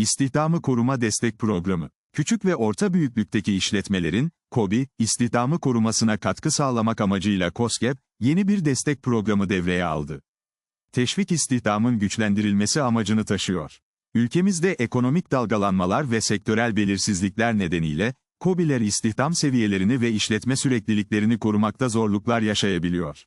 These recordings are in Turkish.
İstihdamı Koruma Destek Programı. Küçük ve orta büyüklükteki işletmelerin, KOBİ, istihdamı korumasına katkı sağlamak amacıyla KOSGEB, yeni bir destek programı devreye aldı. Teşvik istihdamın güçlendirilmesi amacını taşıyor. Ülkemizde ekonomik dalgalanmalar ve sektörel belirsizlikler nedeniyle, KOBİ'ler istihdam seviyelerini ve işletme sürekliliklerini korumakta zorluklar yaşayabiliyor.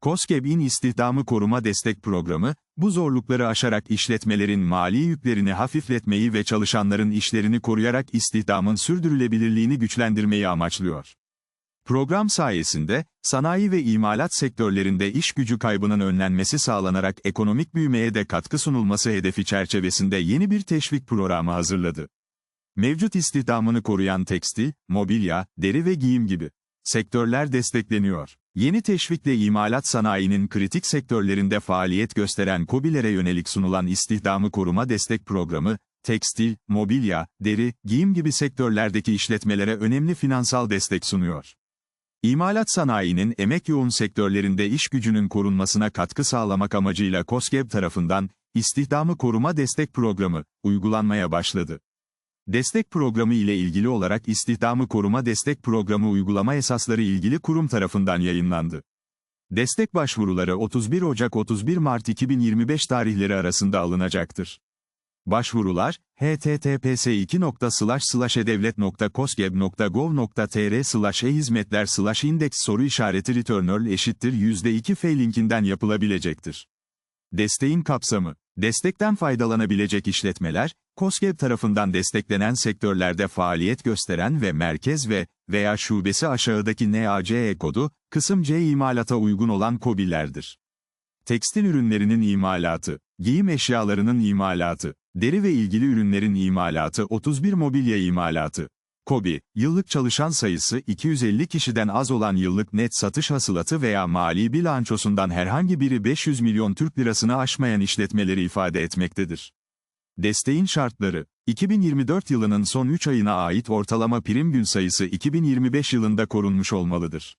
KOSGEB'in istihdamı koruma destek programı, bu zorlukları aşarak işletmelerin mali yüklerini hafifletmeyi ve çalışanların işlerini koruyarak istihdamın sürdürülebilirliğini güçlendirmeyi amaçlıyor. Program sayesinde, sanayi ve imalat sektörlerinde iş gücü kaybının önlenmesi sağlanarak ekonomik büyümeye de katkı sunulması hedefi çerçevesinde yeni bir teşvik programı hazırladı. Mevcut istihdamını koruyan tekstil, mobilya, deri ve giyim gibi sektörler destekleniyor. Yeni teşvikle imalat sanayinin kritik sektörlerinde faaliyet gösteren KOBİ'lere yönelik sunulan istihdamı koruma destek programı, tekstil, mobilya, deri, giyim gibi sektörlerdeki işletmelere önemli finansal destek sunuyor. İmalat sanayinin emek yoğun sektörlerinde iş gücünün korunmasına katkı sağlamak amacıyla KOSGEB tarafından, istihdamı koruma destek programı, uygulanmaya başladı. Destek programı ile ilgili olarak istihdamı koruma destek programı uygulama esasları ilgili kurum tarafından yayınlandı. Destek başvuruları 31 Ocak 31 Mart 2025 tarihleri arasında alınacaktır. Başvurular, https edevlet.kosgeb.gov.tr slash e-hizmetler slash index soru işareti returnal eşittir %2 f linkinden yapılabilecektir. Desteğin kapsamı Destekten faydalanabilecek işletmeler, KOSGEB tarafından desteklenen sektörlerde faaliyet gösteren ve merkez ve veya şubesi aşağıdaki NACE kodu, kısım C imalata uygun olan KOBİ'lerdir. Tekstil ürünlerinin imalatı, giyim eşyalarının imalatı, deri ve ilgili ürünlerin imalatı 31 mobilya imalatı. KOBİ, yıllık çalışan sayısı 250 kişiden az olan yıllık net satış hasılatı veya mali bilançosundan herhangi biri 500 milyon Türk lirasını aşmayan işletmeleri ifade etmektedir. Desteğin şartları, 2024 yılının son 3 ayına ait ortalama prim gün sayısı 2025 yılında korunmuş olmalıdır.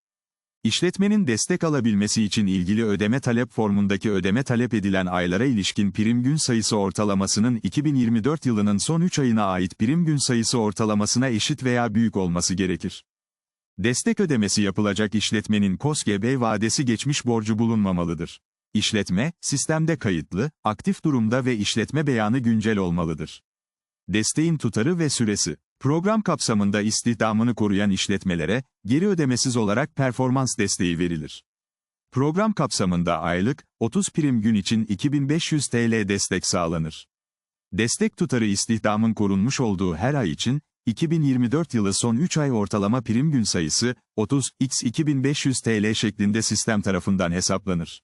İşletmenin destek alabilmesi için ilgili ödeme talep formundaki ödeme talep edilen aylara ilişkin prim gün sayısı ortalamasının 2024 yılının son 3 ayına ait prim gün sayısı ortalamasına eşit veya büyük olması gerekir. Destek ödemesi yapılacak işletmenin KOSGB vadesi geçmiş borcu bulunmamalıdır. İşletme, sistemde kayıtlı, aktif durumda ve işletme beyanı güncel olmalıdır. Desteğin tutarı ve süresi Program kapsamında istihdamını koruyan işletmelere, geri ödemesiz olarak performans desteği verilir. Program kapsamında aylık, 30 prim gün için 2500 TL destek sağlanır. Destek tutarı istihdamın korunmuş olduğu her ay için, 2024 yılı son 3 ay ortalama prim gün sayısı, 30 x 2500 TL şeklinde sistem tarafından hesaplanır.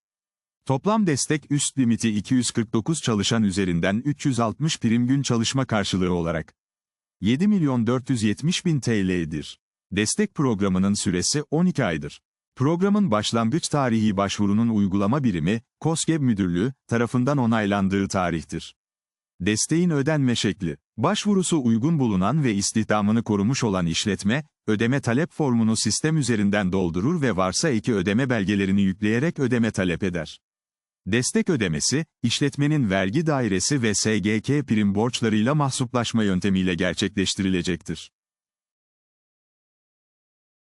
Toplam destek üst limiti 249 çalışan üzerinden 360 prim gün çalışma karşılığı olarak 7 milyon 470 bin TL'dir. Destek programının süresi 12 aydır. Programın başlangıç tarihi başvurunun uygulama birimi, KOSGEB Müdürlüğü, tarafından onaylandığı tarihtir. Desteğin ödenme şekli, başvurusu uygun bulunan ve istihdamını korumuş olan işletme, ödeme talep formunu sistem üzerinden doldurur ve varsa eki ödeme belgelerini yükleyerek ödeme talep eder. Destek ödemesi, işletmenin vergi dairesi ve SGK prim borçlarıyla mahsuplaşma yöntemiyle gerçekleştirilecektir.